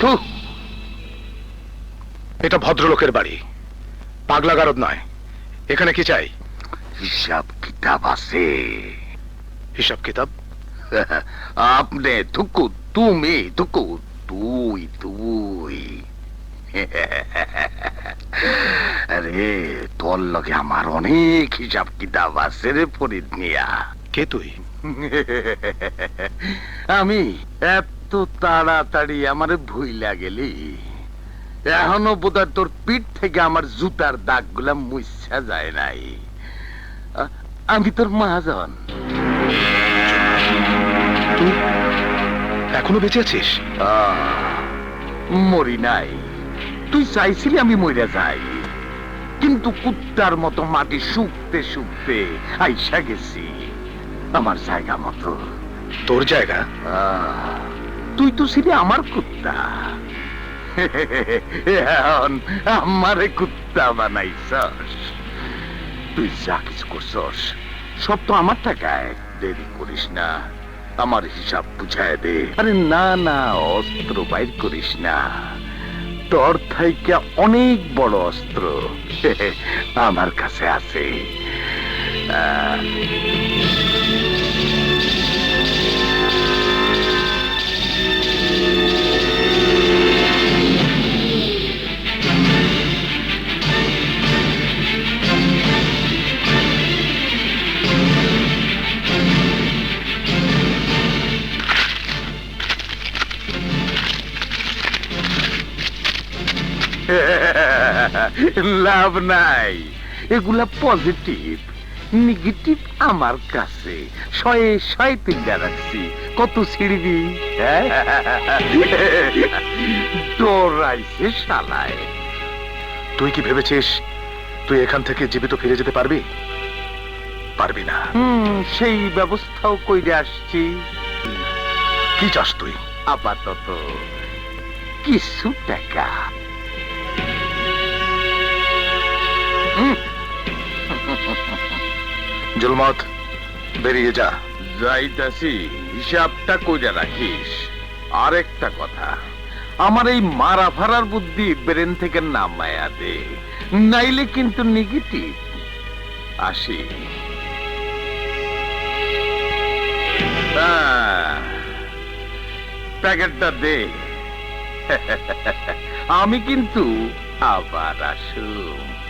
থু। এটা ভদ্রলোকের বাড়ি। পাগলা গারদ নয়। এখানে কি চাই? হিসাব কিতাব আছে। হিসাব কিতাব? আপনি থুকু তুমি থুকু তুই তুই। আরে তোর লগে আমার অনেক হিসাব কিতাব আছে রে ফরিদ মিয়া। কে তুই? আমি এত তাড়াতাড়ি আমার ভুইলা গেলি? এখনও বোধহয় তোর পিঠ থেকে আমার জুতার দাগগুলা মুছা যায় নাই। আমি তোর মহাজন। তুই এখনও বেঁচে আছিস? মরি নাই। তুই চাইছিলি আমি মরে যাই। কিন্তু কুত্তার মতো মাটি শুকতে শুকতে আইসা গেছি। আমার জায়গা মতো। তোর জায়গা? আহ, তুই তো ছিলি আমার কুত্তা। আমারে কুত্তা বানাইছস। তুই যা কিছু করছস, সব তো আমার টাকায়। দেরি করিস না, আমার হিসাব বুঝায় দে। আরে না না, অস্ত্র বাইর করিস না। তোর থাইকা অনেক বড় অস্ত্র আমার কাছে আছে। লাভ নাই। এগুলা পজিটিভ নেগেটিভ আমার কাছে। শয়ে শয়ে তিনটা রাখছি। কত ছিড়বি? ডরাইছে শালায়। তুই কি ভেবেছিস তুই এখান থেকে জীবিত ফিরে যেতে পারবি? পারবি না। হুম সেই ব্যবস্থাও কইরে আসছি। কি চাস তুই? আপাতত কিছু টাকা। জুলমত, বেরিয়ে যা। যাইতাছি, হিসাবটা কইরা রাখিস। আরেকটা কথা, আমার এই মারা ফারার বুদ্ধি ব্রেন থেকে নামায়া দে, নাইলে কিন্তু নেগেটিভ। আসি। প্যাকেটটা দে। আমি কিন্তু আবার আসুম।